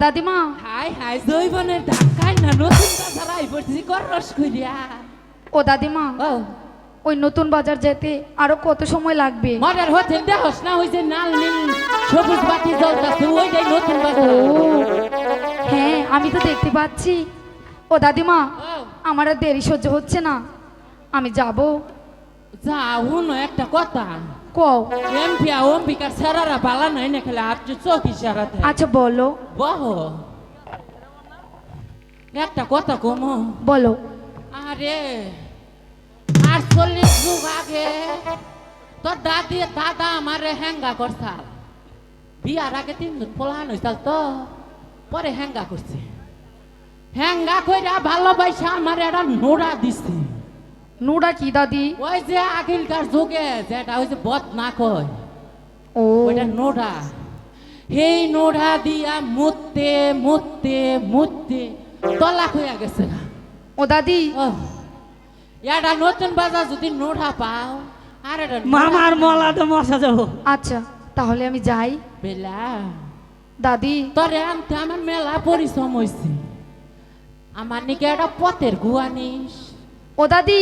দাদিমা। High high জৈবনের ধাক্কায় না নতুন বাজার আই পড়ছি ও দাদিমা ও। ওই নতুন বাজার যেতে আরও কত সময় লাগবে? না ওই যে নাল নীল সবুজ বাতি জ্বলতাছে ওইটাই নতুন বাজার। হ্যাঁ আমি তো দেখতে পাচ্ছি। ও দাদিমা আমার আর দেরি সহ্য হচ্ছে না। আমি যাব। যা হুনো একটা কথা। কও। এমপিয়া অম্বিকার সারারা বালা নাই না খেলে আর চোখ ইশারাতে আচ্ছা বলো। বহ। একটা কথা কমো। বলো। আরে আটচল্লিশ যুগ আগে তোর দাদি দাদা আমারে হ্যাঙ্গা করছাল বিয়ার আগে তিনজন পোলান হয়েছাল তো পরে হ্যাঙ্গা করছে। হ্যাঙ্গা কইরা ভালোবাসা আমার একটা নোড়া দিছে। নুডা কি দাদি? ওই যে আগিলকার যুগে যেটা ওই যে বদ না কয় ও। ওইটা নোড়া। সেই নোড়া দিয়া মুততে মুততে মুততে তলাক হইয়া গেছে। ও দাদি। এটা নতুন বাজার যদি নোড়া পাও আর এটা মামার তো মশা যাব। আচ্ছা তাহলে আমি যাই। বেলা। দাদি। তোরে আনতে আমার মেলা পরিশ্রম হয়েছে আমার নিকে একটা পথের গুয়া নিস ও দাদি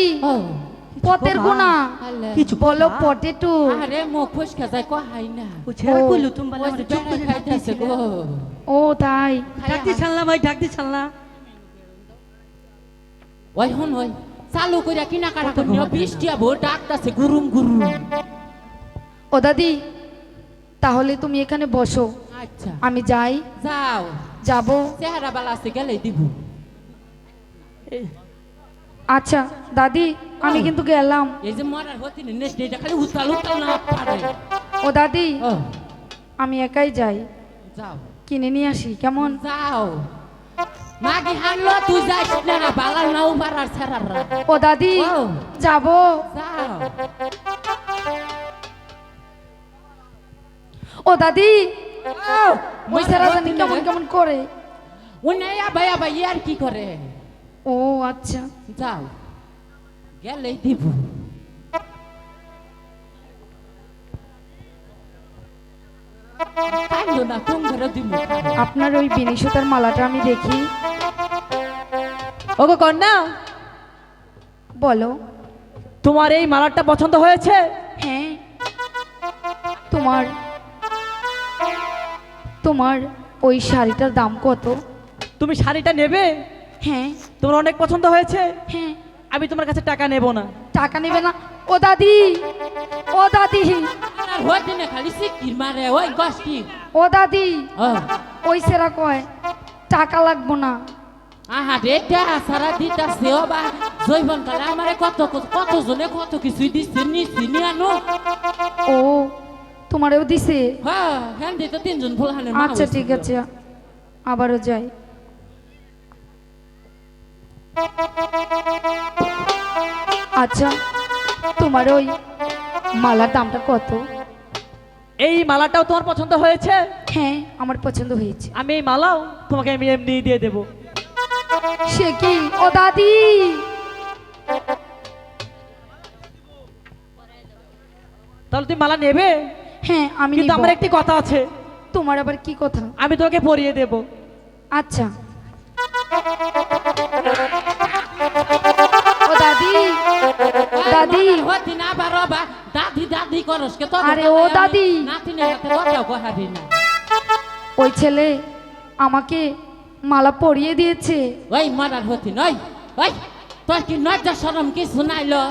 পটের গুনা কিছু বলো? পটেটো আরে মুখ ফুসকা যায় কহাই না। ছেড়ে ও, তুমি বলে আমার চুপ করে খাইতেছে গো। ও তাই। ডাকতে ভাই ডাকতে ওই হন ওই চালু কইরা কিনা কাটা করি বৃষ্টিয়া ভোর ডাকতাছে গুরুম গুরুম। ও দাদি তাহলে তুমি এখানে বসো। আচ্ছা। আমি যাই। যাও। যাব। চেহারা বালা আছে গেলে দিব। আচ্ছা দাদি আমি কিন্তু গেলাম। এই যে মরার হতি নেস খালি উতাল উতাল না পারে ও দাদি আমি একাই যাই। যাও। কিনে নিয়ে আসি কেমন? যাও। মাগি হানলো তুই যাইস না বালা নাও ছেড়ারা ও দাদি ও। যাব। যাও। ও দাদি ওই মরার সারা জানি কেমন কেমন করে? উনি আবাই আবাই আর কি করে? ও আচ্ছা। যাও গেলেই দিব। আপনার ওই বিনিশতার মালাটা আমি দেখি। ওগো কন্যা! বলো। তোমার এই মালাটা পছন্দ হয়েছে? হ্যাঁ। তোমার তোমার ওই শাড়িটার দাম কত? তুমি শাড়িটা নেবে? হ্যাঁ। তোমার অনেক পছন্দ হয়েছে? হ্যাঁ। আমি তোমার কাছে টাকা নেব না। টাকা নেবে না। ও দাদি ও দাদি। ও দাদি ও। ওই সেরা কয় টাকা লাগবো না। আহা রে টা সারা দিটা সেও বা। জৈবন কালে আমারে কত কত জনে কত কিছুই দিচ্ছে নিছি নিয়ানো ও তোমারও দিছে? হ্যাঁ হ্যাঁ তো তিনজন ফুল হানে আচ্ছা ঠিক আছে আবারও যাই। আচ্ছা তোমার ওই মালার দামটা কত? এই মালাটাও তোমার পছন্দ হয়েছে? হ্যাঁ আমার পছন্দ হয়েছে। আমি এই মালাও তোমাকে আমি এমনি দিয়ে দেবো। সে কি? ও দাদি! তাহলে তুমি মালা নেবে? হ্যাঁ আমি কিন্তু আমার একটি কথা আছে। তোমার আবার কি কথা? আমি তোমাকে পরিয়ে দেব। আচ্ছা। দাদি। হতি না বা দাদি দাদি করস কে তো আরে ও দাদি। হাতে কথাও কহাবি না। ওই ছেলে আমাকে মালা পরিয়ে দিয়েছে। ওই মারার হতি নই ওই তোর কি নজ্জা সরম কি শুনাইলো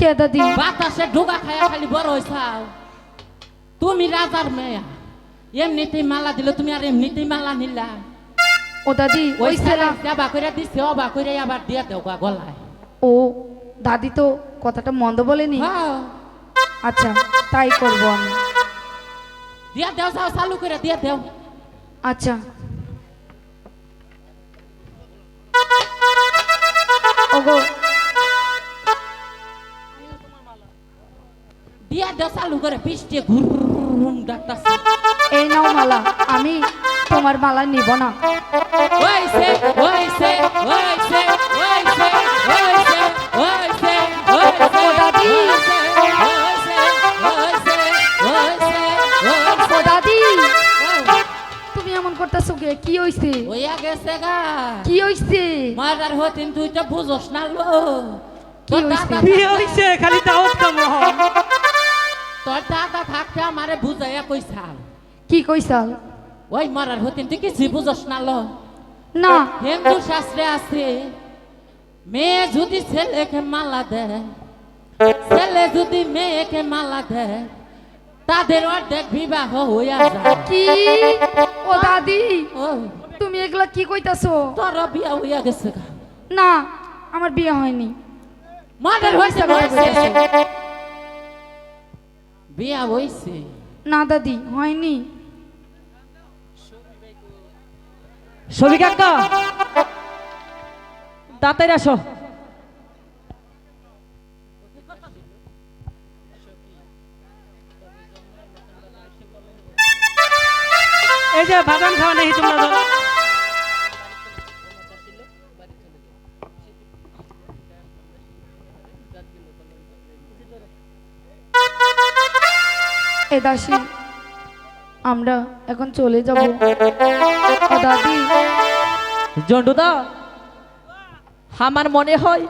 কে দাদি? বাতাসে ঢুকা খায়া খালি বড় হইছাও। তুমি রাজার মেয়া এমনিতেই মালা দিলে তুমি আর এমনিতেই মালা নিলা। ও দাদি ওই ছেলে যাবা করে দিছে অবা করে আবার দিয়ে দেওকা গলায়। ও দাদি তো কথাটা মন্দ বলেনি। হ্যাঁ। আচ্ছা তাই করব আমি। দিয়ে দেও যাও চালু করে দিয়ে দেও। আচ্ছা। ওগো। দিয়ে দেও চালু করে বৃষ্টি ঘুরুম ডাকতাছে। এই নাও মালা আমি তোমার মালা নিব না। ওইসে ওইসে ওইসে ওইসে হইয়া গেছে গা। কি হইছে? হতিন তুই তো বুঝোস না লো। কি হইছে? খালি দাওয়াত তোর দাদা থাকতে আমারে বুঝাইয়া কইসাল কি কইছাল? ওই মারার হতিন তুই কিছু বুঝোস না লো। না। হিন্দু শাস্ত্রে আছে মেয়ে যদি ছেলেকে মালা দেয় ছেলে যদি মেয়েকে মালা দেয় তাদের অর্ধেক বিবাহ হইয়া যায়। কি? ও দাদি? ও তুমি এগুলা কি কইতাছো? তোর বিয়া হইয়া গেছে গা। না আমার বিয়ে হয়নি। মাদের। কইতাছো। বিয়া হইছে। না দাদি হয়নি। সবি কাকা দাঁতের আসো। এই যে বাদাম খাওয়া নেই তোমরা এ দাসী আমরা এখন চলে যাব। দাদি। জন্ডুদা আমার মনে হয়